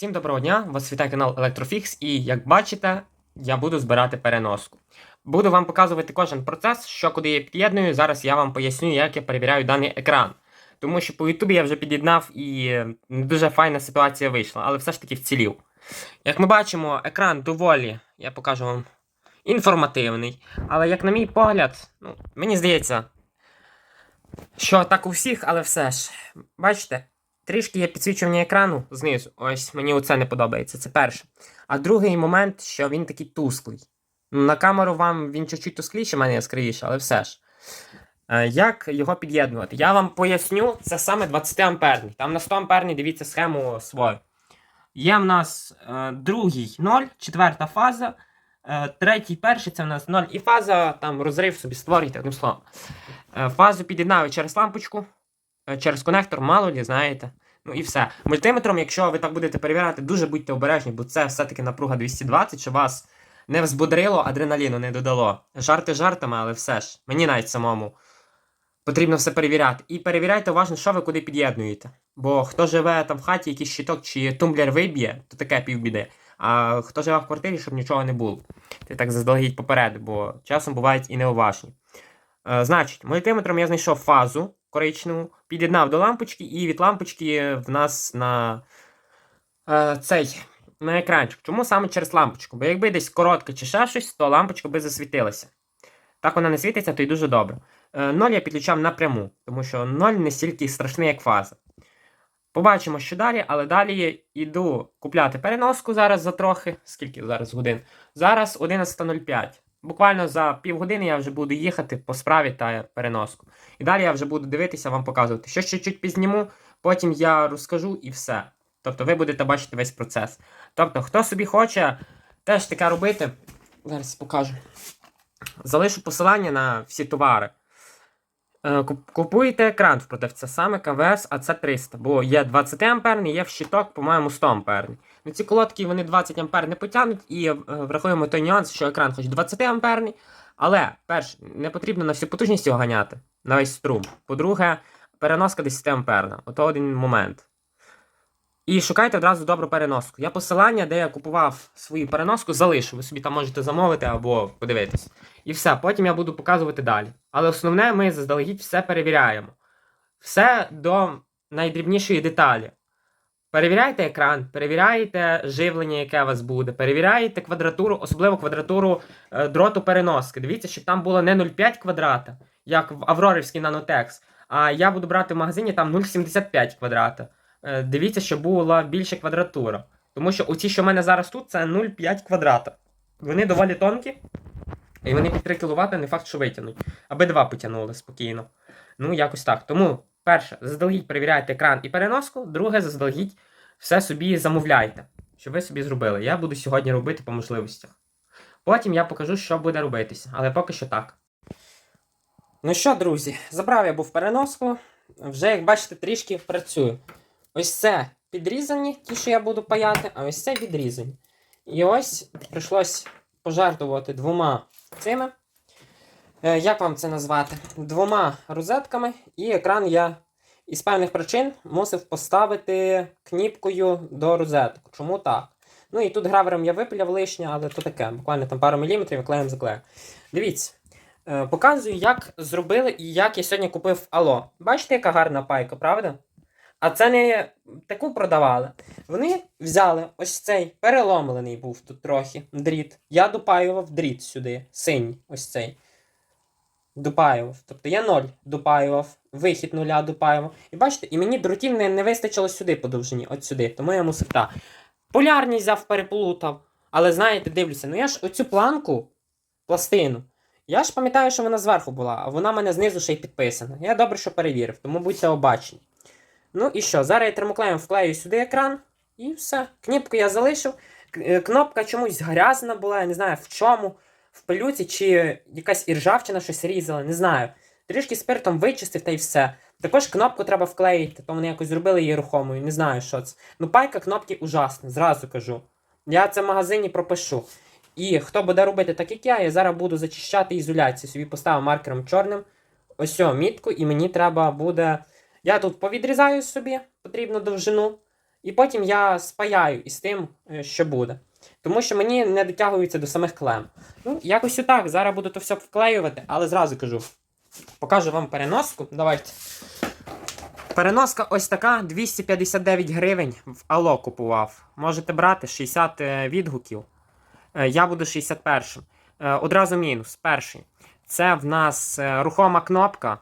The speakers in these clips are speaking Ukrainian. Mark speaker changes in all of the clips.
Speaker 1: Всім доброго дня! Вас вітає канал Electrofix і як бачите, я буду збирати переноску. Буду вам показувати кожен процес, що куди я під'єдную. Зараз я вам поясню, як я перевіряю даний екран. Тому що по Ютубі я вже під'єднав і е, не дуже файна ситуація вийшла, але все ж таки вцілів. Як ми бачимо, екран доволі, я покажу вам, інформативний. Але як на мій погляд, ну, мені здається, що так у всіх, але все ж. Бачите, трішки є підсвічування екрану знизу. Ось мені оце не подобається. Це перше. А другий момент, що він такий тусклий. Ну, На камеру вам він чуть-чуть тускліше, мене яскравіше, але все ж. Е, Як його під'єднувати? Я вам поясню, це саме 20 амперний. Там на 100 амперний дивіться схему свою. Є в нас е, другий 0, четверта фаза. Е, третій, перший це в нас 0 і фаза, там розрив собі створюйте, одним словом. Е, фазу під'єднаю через лампочку, через конектор, мало лі, знаєте. Ну і все. Мультиметром, якщо ви так будете перевіряти, дуже будьте обережні, бо це все-таки напруга 220, щоб вас не взбодрило, адреналіну не додало. Жарти жартами, але все ж. Мені навіть самому потрібно все перевіряти. І перевіряйте уважно, що ви куди під'єднуєте. Бо хто живе там в хаті, якийсь щиток чи тумблер виб'є, то таке півбіди. А хто живе в квартирі, щоб нічого не було. Ти так заздалегідь попереду, бо часом бувають і неуважні. Е, значить, мультиметром я знайшов фазу коричневу, під'єднав до лампочки, і від лампочки в нас на е, цей на екранчик. Чому саме через лампочку? Бо якби десь коротке чи ще щось, то лампочка би засвітилася. Так вона не світиться, то й дуже добре. Е, ноль я підключав напряму, тому що ноль не стільки страшний, як фаза. Побачимо, що далі, але далі йду купляти переноску зараз за трохи. Скільки зараз годин? Зараз 11.05. Буквально за півгодини я вже буду їхати по справі та переноску. І далі я вже буду дивитися, вам показувати. Що ще чуть пізніму, потім я розкажу і все. Тобто ви будете бачити весь процес. Тобто, хто собі хоче теж таке робити, зараз покажу. Залишу посилання на всі товари. Е, куп- Купуєте екран в продавця саме КВС АЦ300, бо є 20 амперний, є в щиток, по-моєму, 100 амперний. Ну, ці колодки вони 20 ампер не потягнуть, і е, врахуємо той нюанс, що екран хоч 20 амперний, але перш, не потрібно на всю потужність його ганяти, на весь струм. По-друге, переноска 10 амперна. Ото один момент. І шукайте одразу добру переноску. Я посилання, де я купував свою переноску, залишу. Ви собі там можете замовити або подивитись. І все, потім я буду показувати далі. Але основне, ми заздалегідь все перевіряємо. Все до найдрібнішої деталі. Перевіряйте екран, перевіряйте живлення, яке у вас буде, перевіряйте квадратуру, особливо квадратуру е, дроту переноски. Дивіться, щоб там було не 0,5 квадрата, як в Аврорівській Nanotex, а я буду брати в магазині там 0,75 квадрата. Е, дивіться, щоб була більша квадратура. Тому що оці, що в мене зараз тут, це 0,5 квадрата. Вони доволі тонкі. І вони під 3 кВт не факт, що витягнуть. Аби два потягнули спокійно. Ну, якось так. Тому, перше, заздалегідь перевіряйте екран і переноску. Друге, заздалегідь все собі замовляйте, щоб ви собі зробили. Я буду сьогодні робити по можливостях. Потім я покажу, що буде робитися, але поки що так. Ну що, друзі, забрав я був переноску. Вже, як бачите, трішки працюю. Ось це підрізані, ті, що я буду паяти, а ось це відрізані. І ось прийшлось пожертвувати двома цими. Е, як вам це назвати? Двома розетками, і екран я із певних причин мусив поставити кніпкою до розеток. Чому так? Ну і тут гравером я випиляв лишнє, але то таке, буквально там пару міліметрів клеєм заклею. Дивіться, е, показую, як зробили і як я сьогодні купив Ало. Бачите, яка гарна пайка, правда? А це не таку продавали. Вони взяли ось цей переломлений був тут трохи дріт. Я допаював дріт сюди, синій, ось цей. Допаював. Тобто я ноль допаював, вихід нуля допаював. І бачите, і мені дротів не, не вистачило сюди по довжині, от сюди. Тому я мусив так. Полярність взяв, переплутав. Але знаєте, дивлюся, ну я ж оцю планку, пластину. Я ж пам'ятаю, що вона зверху була, а вона в мене знизу ще й підписана. Я добре, що перевірив, тому будьте обачні. Ну і що? Зараз я термоклеєм вклею сюди екран, і все. Кнопку я залишив. Е, Кнопка чомусь грязна була, я не знаю в чому, в пилюці, чи якась іржавчина щось різала, не знаю. Трішки спиртом вичистив та й все. Також кнопку треба вклеїти, то вони якось зробили її рухомою, не знаю, що це. Ну, пайка кнопки ужасна, зразу кажу. Я це в магазині пропишу. І хто буде робити так, як я, я зараз буду зачищати ізоляцію. Собі поставив маркером чорним. Ось о, мітку, і мені треба буде. Я тут повідрізаю собі потрібну довжину. і потім я спаяю із тим, е, що буде. Тому що мені не дотягується до самих клем. Ну, якось отак. Зараз буду то все вклеювати, але зразу кажу. Покажу вам переноску. Давайте. Переноска ось така 259 гривень в Ало купував. Можете брати 60 е, відгуків. Е, Я буду 61. Е, Одразу мінус. Перший. Це в нас рухома кнопка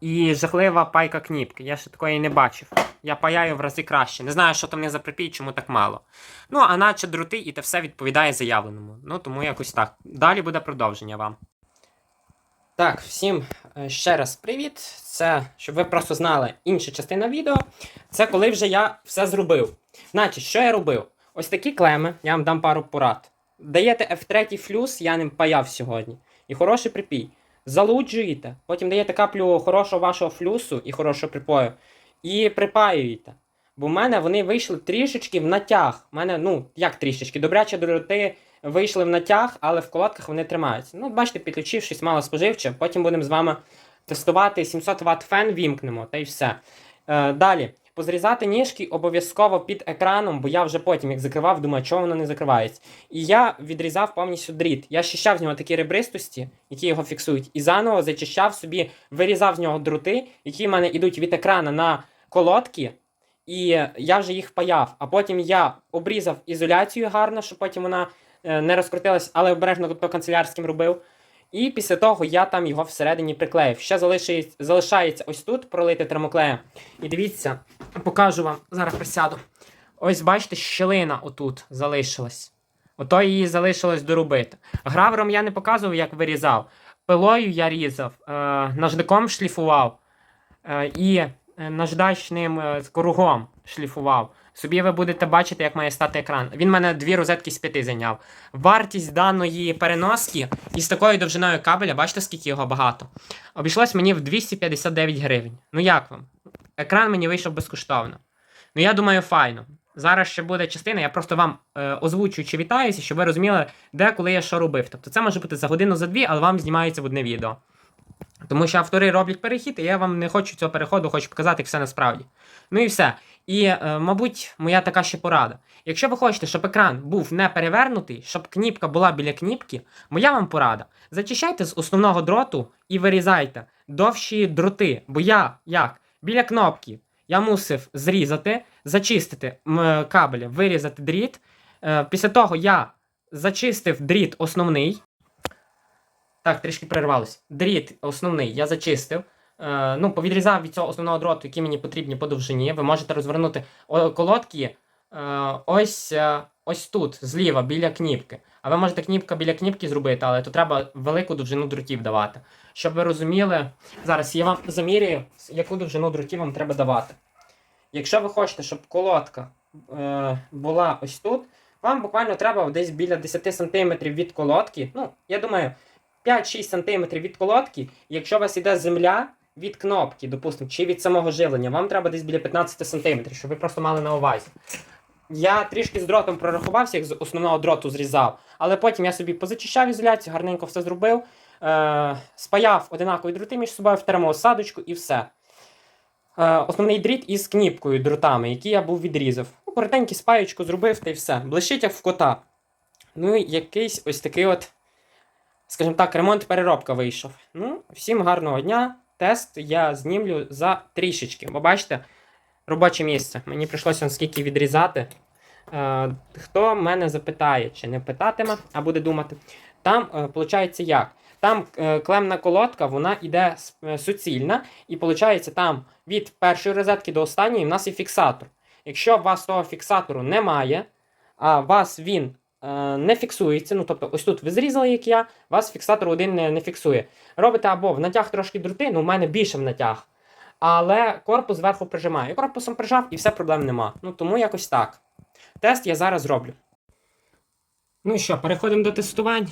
Speaker 1: і жахлива пайка кніпки. Я ще такої не бачив. Я паяю в рази краще. Не знаю, що там не за припій, чому так мало. Ну, а наче дроти, і те все відповідає заявленому. Ну, тому якось так. Далі буде продовження вам. Так, всім е, ще раз привіт. Це, щоб ви просто знали, інша частина відео. Це коли вже я все зробив. Значить, що я робив? Ось такі клеми, я вам дам пару порад. Даєте F3 флюс, я ним паяв сьогодні. І хороший припій. Залуджуєте, потім даєте каплю хорошого вашого флюсу і хорошого припою. І припаюєте. Бо в мене вони вийшли трішечки в натяг. У мене, ну, як трішечки, добряче дроти вийшли в натяг, але в колодках вони тримаються. Ну, бачите, підключившись мало споживче, потім будемо з вами тестувати 700 Вт фен, вімкнемо, та й все. Е, далі. Позрізати ніжки обов'язково під екраном, бо я вже потім, як закривав, думаю, чого воно не закривається. І я відрізав повністю дріт. Я щищав з нього такі ребристості, які його фіксують, і заново зачищав собі, вирізав з нього дроти, які в мене йдуть від екрана на колодки. І я вже їх паяв. А потім я обрізав ізоляцію гарно, щоб потім вона е, не розкрутилась, але обережно то канцелярським робив. І після того я там його всередині приклеїв. Ще залишається, залишається ось тут пролити термоклеєм. І дивіться, покажу вам, зараз присяду. Ось бачите, щелина отут залишилась. Ото її залишилось доробити. Гравером я не показував, як вирізав. Пилою я різав, е, наждаком шліфував е, і е, наждачним е, кругом шліфував. Собі ви будете бачити, як має стати екран. Він мене дві розетки з п'яти зайняв. Вартість даної переноски із такою довжиною кабеля, бачите, скільки його багато. Обійшлось мені в 259 гривень. Ну як вам? Екран мені вийшов безкоштовно. Ну я думаю, файно. Зараз ще буде частина, я просто вам е, озвучую чи вітаюся, щоб ви розуміли, де коли я що робив. Тобто це може бути за годину, за дві, але вам знімається в одне відео. Тому що автори роблять перехід, і я вам не хочу цього переходу, хочу показати як все насправді. Ну і все. І, е, мабуть, моя така ще порада. Якщо ви хочете, щоб екран був не перевернутий, щоб кніпка була біля кніпки, моя вам порада. Зачищайте з основного дроту і вирізайте довші дроти. Бо я як? Біля кнопки я мусив зрізати, зачистити м, кабель, вирізати дріт. Е, після того я зачистив дріт основний. Так, трішки перервалося. Дріт основний я зачистив. Е, ну, повідрізав від цього основного дроту, які мені потрібні по довжині. Ви можете розвернути колодки е, ось, е, ось тут, зліва, біля кніпки. А ви можете кніпка біля кніпки зробити, але то треба велику довжину дротів давати. Щоб ви розуміли, зараз я вам замірюю, яку довжину дротів вам треба давати. Якщо ви хочете, щоб колодка е, була ось тут, вам буквально треба десь біля 10 см від колодки. Ну, я думаю, 5-6 см від колодки. Якщо у вас іде земля від кнопки, допустимо, чи від самого живлення, вам треба десь біля 15 см, щоб ви просто мали на увазі. Я трішки з дротом прорахувався, як з основного дроту зрізав, але потім я собі позачищав ізоляцію, гарненько все зробив, е, спаяв одинакові дроти між собою в термоосадочку і все. Е, основний дріт із кніпкою дротами, які я був відрізав. Ну, коротенький спаєчку зробив та й все. Блищить як в кота. Ну і якийсь ось такий от, скажімо так, ремонт-переробка вийшов. Ну, всім гарного дня. Тест я знімлю за трішечки. Бо бачите, робоче місце. Мені прийшлося наскільки відрізати. Е, хто мене запитає, чи не питатиме, а буде думати. Там, е, як? Там е, клемна колодка, вона йде е, суцільна, і виходить, там від першої розетки до останньої в нас є фіксатор. Якщо у вас того фіксатору немає, а у вас він не фіксується, ну тобто ось тут ви зрізали, як я, вас фіксатор один не, не фіксує. Робите або в натяг трошки дроти, ну в мене більше в натяг. Але корпус зверху прижимає. Я корпусом прижав і все проблем нема. Ну тому якось так. Тест я зараз зроблю. Ну що, переходимо до тестувань.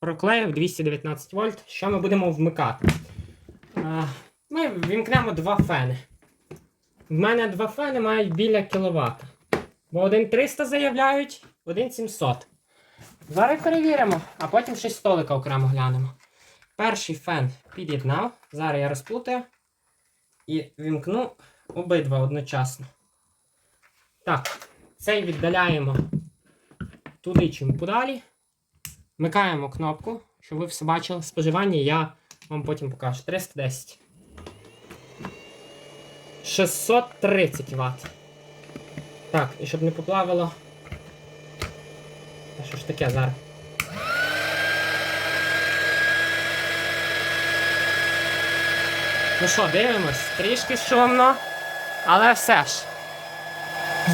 Speaker 1: Проклеїв 219 вольт. Що ми будемо вмикати? Е, Ми вімкнемо два фени. В мене два фени мають біля кіловат. Бо один 300 заявляють, один 700. Зараз перевіримо, а потім ще столика окремо глянемо. Перший фен під'єднав. Зараз я розплутаю і вімкну обидва одночасно. Так, цей віддаляємо туди чим подалі. Вмикаємо кнопку, щоб ви все бачили. Споживання я вам потім покажу. 310. 630 Вт. Так, і щоб не поплавило. Та що ж таке зараз? Ну що, дивимось, трішки шумно, але все ж.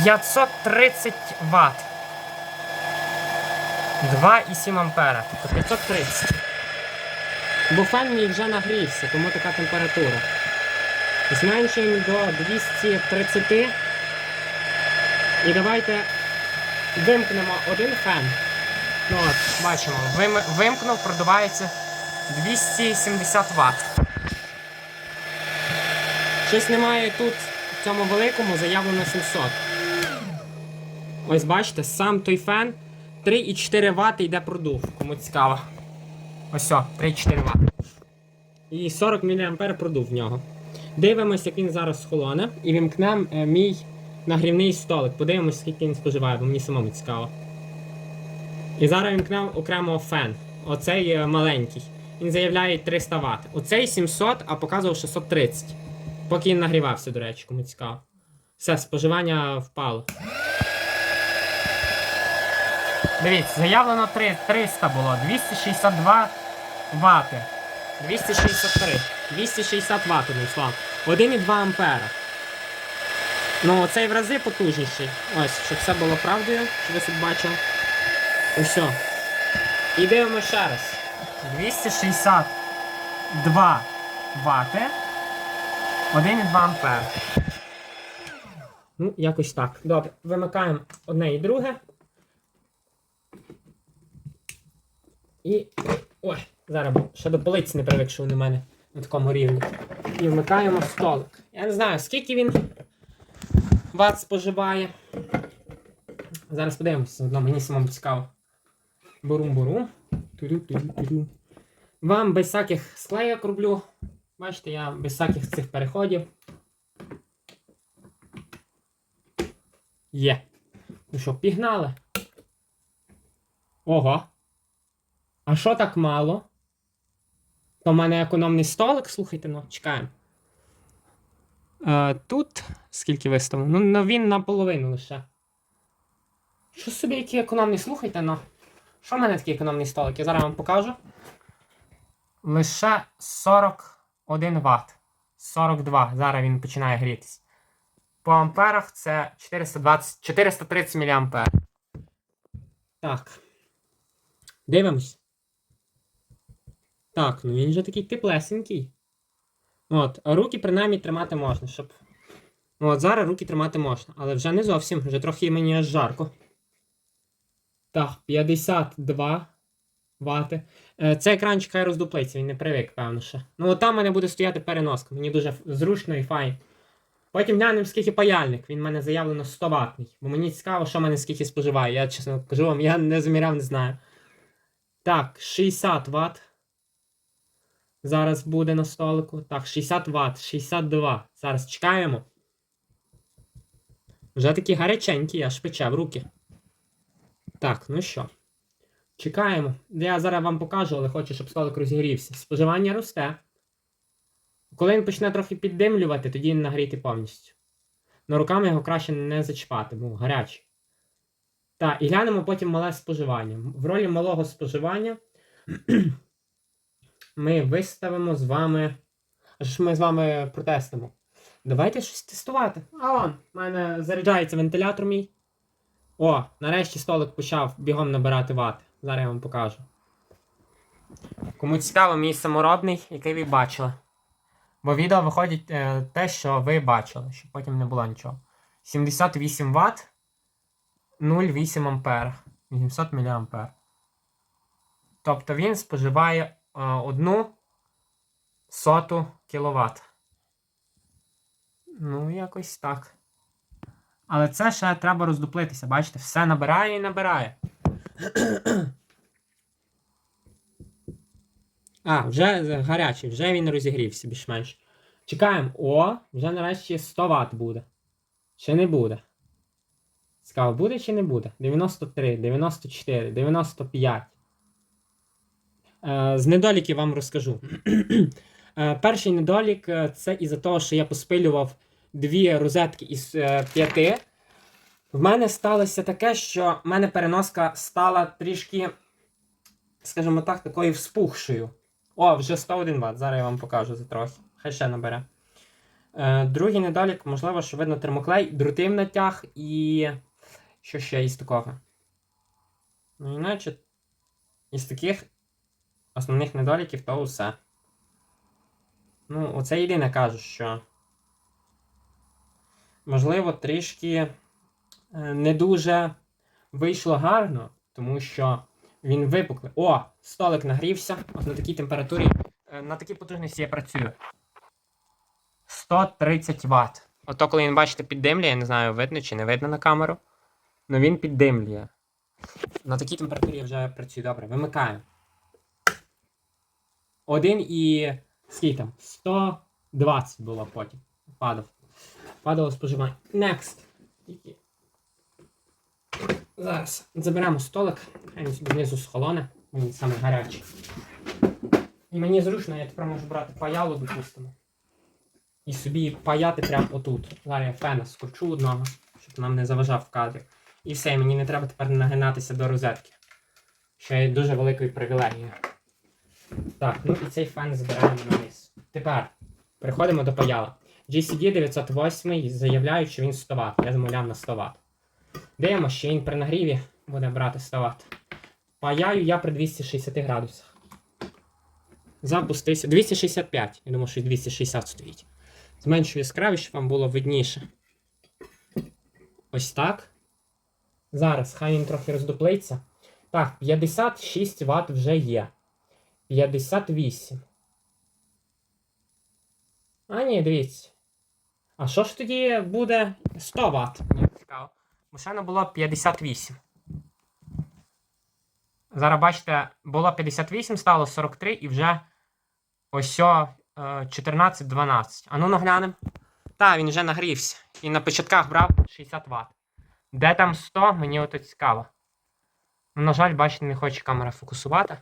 Speaker 1: 530 Вт. 2,7 ампера, тобто 530. Бо фен мій вже нагрівся, тому така температура. Зменшуємо до 230. І давайте вимкнемо один фен. Ну от, бачимо, вим- вимкнув, продувається 270 Вт. Щось немає тут, в цьому великому заявлено 700. Ось бачите, сам той фен 3,4 Вт йде продув, кому цікаво. Ось о, 3,4 Вт. І 40 мА продув в нього. Дивимось, як він зараз схолоне, і вімкнемо е, мій нагрівний столик. Подивимось, скільки він споживає, бо мені самому цікаво. І зараз вімкнемо окремо фен. Оцей е, маленький. Він заявляє 300 Вт. Оцей 700, а показував 630. Поки він нагрівався, до речі, кому цікаво. Все, споживання впало. Дивіться, заявлено 3, 300 було, 262 вати. 263. 260 ват, одним 1,2 ампера. Ну, цей в рази потужніший. Ось, щоб все було правдою, щоб ви собі бачили. О. І дивимося ще раз. 262 вати. 1,2 ампера. Ну, якось так. Добре, вимикаємо одне і друге. І. Ой, зараз ще до полиці не привик, що вони в мене на такому рівні. І вмикаємо столик. Я не знаю, скільки він ват споживає. Зараз подивимося, заодно мені самому цікаво. Бурум-бурум. Вам без всяких склейок роблю. Бачите, я без всяких цих переходів. Є. Ну що, пігнали? Ого. А що так мало? То в мене економний столик, слухайте, ну, чекаємо. Е, тут скільки виставлено? Ну, він наполовину лише. Що собі який економний, слухайте, ну. Що в мене такий економний столик? Я зараз вам покажу. Лише 41 Вт. 42. Зараз він починає грітись. По амперах це 420, 430 мА. Так. Дивимось. Так, ну він же такий теплесенький. От, а руки принаймні тримати можна, щоб. От зараз руки тримати можна, але вже не зовсім, вже трохи мені аж жарко. Так, 52 вати. Е, Це екранчик хай роздуплиться, він не привик, певно ще. Ну, от там в мене буде стояти переноска. Мені дуже зручно і файн. Потім глянемо, скільки паяльник. Він в мене заявлено 100 ватний. Бо мені цікаво, що в мене скільки споживає. Я чесно кажу вам, я не заміряв, не знаю. Так, 60 Вт. Зараз буде на столику. Так, 60 Вт, 62. Зараз чекаємо. Вже такі гаряченькі, аж пече в руки. Так, ну що. Чекаємо. Я зараз вам покажу, але хочу, щоб столик розігрівся. Споживання росте. Коли він почне трохи піддимлювати, тоді він нагріти повністю. Но руками його краще не зачіпати, бо гарячий. Так, і глянемо потім мале споживання. В ролі малого споживання ми виставимо з вами. А що ми з вами протестимо? Давайте щось тестувати. А вон, в мене заряджається вентилятор мій. О, нарешті столик почав бігом набирати вати. Зараз я вам покажу. Кому цікаво, мій саморобний, який ви бачили. Бо відео виходить е, те, що ви бачили, щоб потім не було нічого. 78 Вт 0,8 ампер. 800 мА. Тобто він споживає одну соту кВт. Ну, якось так. Але це ще треба роздуплитися. Бачите, все набирає і набирає. А, вже гарячий, вже він розігрівся більш-менш. Чекаємо. О, вже нарешті 100 Вт буде. Ще не буде. Цікаво, буде чи не буде? 93, 94, 95. Е, з недоліків вам розкажу. Е, перший недолік е, це із-за того, що я поспилював дві розетки із п'яти. В мене сталося таке, що в мене переноска стала трішки, скажімо так, такою вспухшою. О, вже 101 Вт. Зараз я вам покажу за трохи. Хай ще набере. Другий недолік, можливо, що видно термоклей, друтив натяг і. Що ще із такого? Ну, іначе, із таких основних недоліків то все. Ну, оце єдине кажу, що. Можливо, трішки е, не дуже вийшло гарно, тому що він випуклий. О, столик нагрівся. От на такій температурі, е, на такій потужності я працюю. 130 Вт. Ото, коли він, бачите, піддимлює, я не знаю, видно чи не видно на камеру. але він піддимлює. На такій температурі я вже працюю добре. Вимикаю. Один і. Скільки там? 120 було потім. Падав. Падало споживання. Next. Зараз заберемо столик, хай він собі знизу схолоне, він саме гарячий. І мені зручно, я тепер можу брати паяло, допустимо. І собі паяти прямо отут. Зараз я фена скручу одного, щоб нам не заважав в кадрі. І все, мені не треба тепер нагинатися до розетки. Що є дуже великою привілегією. Так, ну і цей фен збираємо на низ. Тепер переходимо до паяла. GCD 908 заявляють, що він 100 Вт. Я замовляв на 100 Вт. Дивимося, що він при нагріві буде брати 100 Вт. Паяю я при 260 градусах. Запустився. 265. Я думаю, що і 260 стоїть. Зменшую яскравість, щоб вам було видніше. Ось так. Зараз хай він трохи роздуплиться. Так, 56 Вт вже є. 58. А, ні, дивіться. А що ж тоді буде 100 Вт? Мені цікаво. Машина було 58. Зараз бачите, було 58, стало 43 і вже ось е, 14-12. А ну наглянемо. Так, він вже нагрівся. І на початках брав 60 Вт. Де там 100, мені ото цікаво. Ну, на жаль, бачите, не хоче камера фокусувати.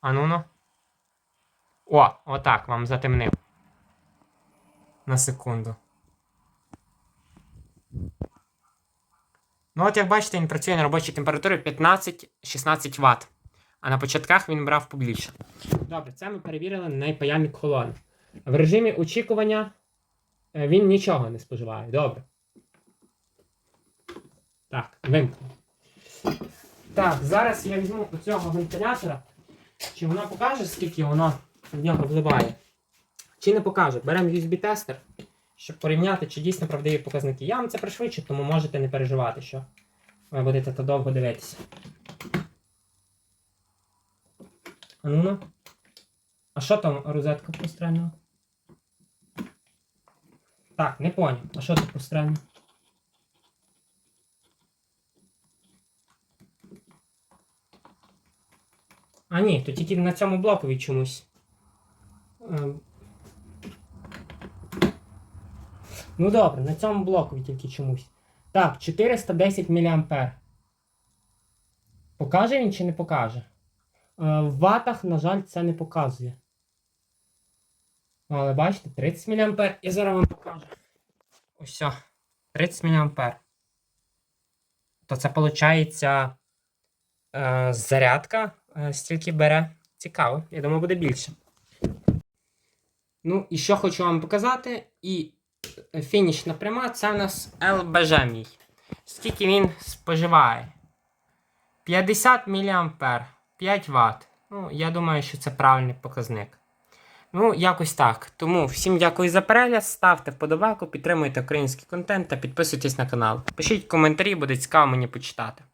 Speaker 1: А ну ну. О, отак вам затемнив. На секунду. Ну, от як бачите, він працює на робочій температурі 15-16 Вт. А на початках він брав побільше. Добре, це ми перевірили на паяльник колони. В режимі очікування е, він нічого не споживає. Добре. Так, вимкнув. Так, зараз я візьму цього вентилятора. Чи воно покаже, скільки воно в нього вливає? Чи не покаже? Беремо USB-тестер, щоб порівняти, чи дійсно правдиві показники. Я вам це пришвидшу, тому можете не переживати, що ви будете то довго дивитися. А ну. А що там розетка прострельна? Так, не поняв. А що тут прострельно? А ні, то тільки на цьому блокові чомусь. Ем. Ну добре, на цьому блокові тільки чомусь. Так, 410 мА. Покаже він чи не покаже? Е, В ватах, на жаль, це не показує. Але бачите, 30 мА. Я зараз вам покажу. Ось. 30 мА. То це виходить е, зарядка стільки бере. Цікаво. Я думаю, буде більше. Ну, і що хочу вам показати. І фінішна пряма це у нас ЛБЖ мій. Скільки він споживає? 50 мА, 5 Вт. Ну, я думаю, що це правильний показник. Ну, якось так. Тому всім дякую за перегляд. Ставте вподобайку, підтримуйте український контент та підписуйтесь на канал. Пишіть коментарі, буде цікаво мені почитати.